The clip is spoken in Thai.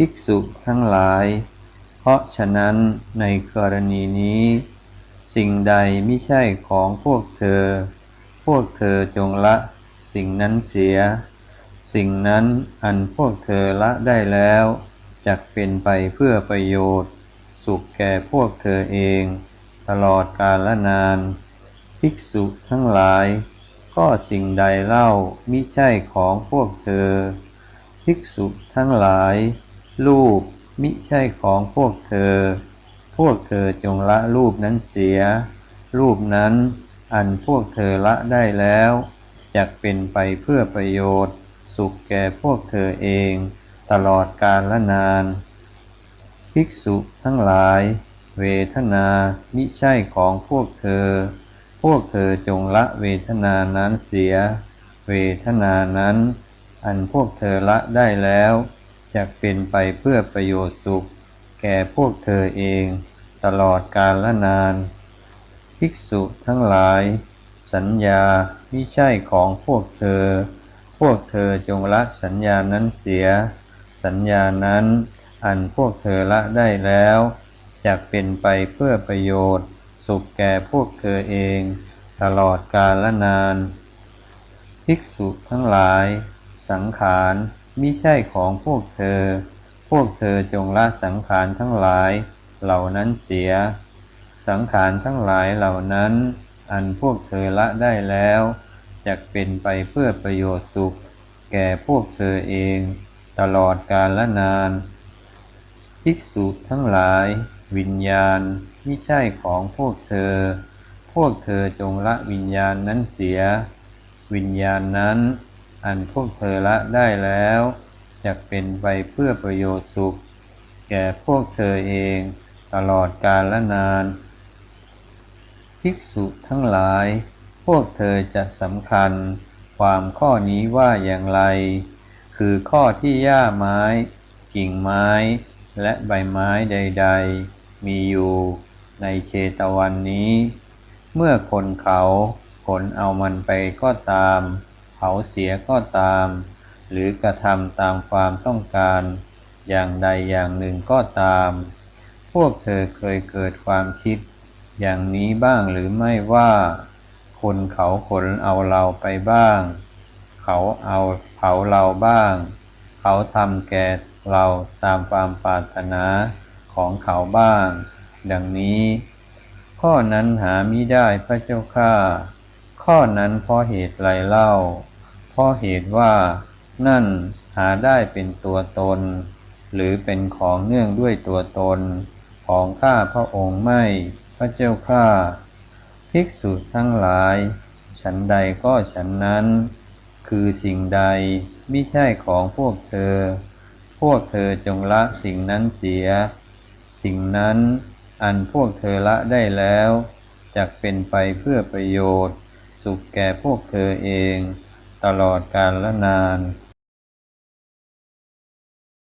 ภิกษุทั้งหลาย เพราะฉะนั้นในกรณีนี้ สิ่งใดไม่ใช่ของพวกเธอ พวกเธอจงละสิ่งนั้นเสีย สิ่งนั้นอันพวกเธอละได้แล้วจักเป็นไปเพื่อประโยชน์ สุขแก่พวกเธอเอง ตลอดกาลนาน ภิกษุทั้งหลาย ก็สิ่งใดเล่ามิใช่ของพวกเธอ ภิกษุทั้งหลาย รูปมิใช่ของพวกเธอ พวกเธอจงละรูปนั้นเสีย รูปนั้นอันพวกเธอละได้แล้วจักเป็นไปเพื่อประโยชน์ สุขแก่พวกเธอเอง ตลอดกาลละนาน ภิกษุทั้งหลาย เวทนามิใช่ของพวกเธอ พวกเธอจงละเวทนานั้นเสีย เวทนานั้น อันพวกเธอละได้แล้ว จะเป็นไปเพื่อประโยชน์สุข แก่พวกเธอเอง ตลอดกาลละนาน ภิกษุทั้งหลาย สัญญาไม่ใช่ของพวกเธอ พวกเธอจงละสัญญานั้นเสีย สัญญานั้น อันพวกเธอละได้แล้วจะเป็นไปเพื่อประโยชน์ สุขแก่พวกเธอเอง ตลอดกาลละนาน ภิกษุทั้งหลาย สังขาร มิใช่ของพวกเธอ พวกเธอจงละสังขารทั้งหลาย เหล่านั้นเสีย สังขารทั้งหลายเหล่านั้น อันพวกเธอละได้แล้วจะเป็นไปเพื่อประโยชน์สุข แก่พวกเธอเอง ตลอดกาลละนาน ภิกษุทั้งหลาย วิญญาณไม่ใช่ของพวกเธอ พวกเธอจงละวิญญาณนั้นเสีย วิญญาณนั้น อันพวกเธอละได้แล้วจะเป็นไปเพื่อประโยชน์สุข แก่พวกเธอเองตลอดกาลละนาน ภิกษุทั้งหลาย พวกเธอจะสำคัญ ความข้อนี้ว่าอย่างไร คือข้อที่หญ้าไม้ กิ่งไม้ และใบไม้ใด ๆ มีอยู่ในเชตวันนี้ เมื่อคนเขาขนเอามันไปก็ตาม เผาเสียก็ตาม หรือกระทำตามความต้องการ อย่างใดอย่างหนึ่งก็ตาม พวกเธอเคยเกิดความคิด อย่างนี้บ้างหรือไม่ว่า คนเขาขนเอาเราไปบ้าง เขาเอาเผาเราบ้าง เขาทำแก่เราตามความปรารถนาของเขาบ้าง ดังนี้ ข้อนั้นหามิได้พระเจ้าข้า ข้อนั้นเพราะเหตุไรเล่า เพราะเหตุว่า นั่นหาได้เป็นตัวตน หรือเป็นของเนื่องด้วยตัวตน ของข้าพระองค์ไม่ พระเจ้าข้าภิกษุทั้งหลาย ฉันใดก็ฉันนั้น คือสิ่งใดไม่ใช่ของพวกเธอ พวกเธอจงละสิ่งนั้นเสีย สิ่งนั้นอันพวกเธอละได้แล้วจะเป็นไปเพื่อประโยชน์ สุขแก่พวกเธอเอง ตลอดกาลละนาน